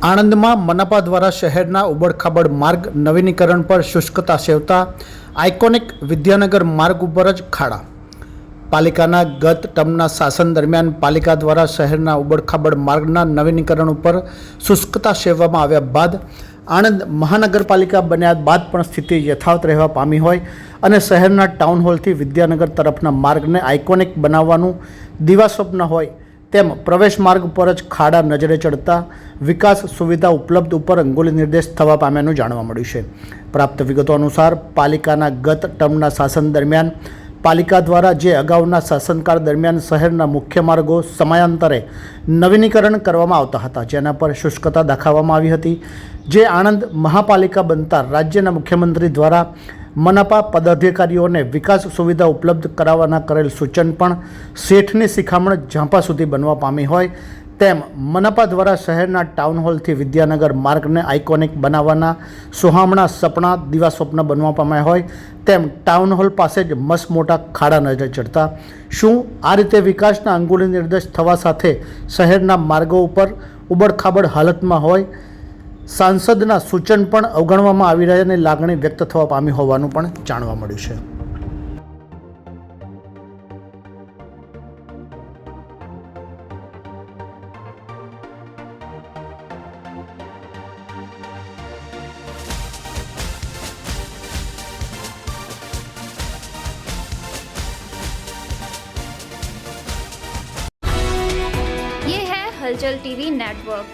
આણંદમાં મનપા દ્વારા શહેરના ઉબડખાબડ માર્ગ નવીનીકરણ પર શુષ્કતા સેવતા આઇકોનિક વિદ્યાનગર માર્ગ ઉપર જ ખાડા. પાલિકાના ગત ટર્મના શાસન દરમિયાન પાલિકા દ્વારા શહેરના ઉબડખાબડ માર્ગના નવીનીકરણ ઉપર શુષ્કતા સેવવામાં આવ્યા બાદ આણંદ મહાનગરપાલિકા બન્યા બાદ પણ સ્થિતિ યથાવત રહેવા પામી હોય અને શહેરના ટાઉન હોલથી વિદ્યાનગર તરફના માર્ગને આઇકોનિક બનાવવાનું દિવાસ્વપ્ન હોય તેમ પ્રવેશ માર્ગ પર જ ખાડા નજરે ચડતા વિકાસ સુવિધા ઉપલબ્ધ ઉપર અંગુલી નિર્દેશ થવા પામ્યાનું જાણવા મળ્યું છે. પ્રાપ્ત વિગતો અનુસાર પાલિકાના ગત ટર્મના શાસન દરમિયાન પાલિકા દ્વારા જે અગાઉના શાસનકાળ દરમિયાન શહેરના મુખ્ય માર્ગો સમયાંતરે નવીનીકરણ કરવામાં આવતા હતા, જેના પર શુષ્કતા દાખવવામાં આવી હતી. જે આણંદ મહાપાલિકા બનતા રાજ્યના મુખ્યમંત્રી દ્વારા મનપા પદાધિકારીઓને વિકાસ સુવિધા ઉપલબ્ધ કરાવવાના કરેલ સૂચન પણ શેઠની શિખામણ ઝાંપા સુધી બનવા પામી હોય તેમ મનપા દ્વારા શહેરના ટાઉન હોલથી વિદ્યાનગર માર્ગને આઇકોનિક બનાવવાના સુહામણા સપના દિવા સ્વપ્ન બનવા પામ્યા હોય તેમ ટાઉન હોલ પાસે જ મસ્ત મોટા ખાડા નજરે ચડતા શું આ રીતે વિકાસના અંગુલી નિર્દેશ થવા સાથે શહેરના માર્ગો ઉપર ઉબડખાબડ હાલતમાં હોય સાંસદના સૂચન પણ અવગણવામાં આવી રહ્યાની લાગણી વ્યક્ત થવા પામી હોવાનું પણ જાણવા મળ્યું છે ये है हलचल टीवी नेटवर्क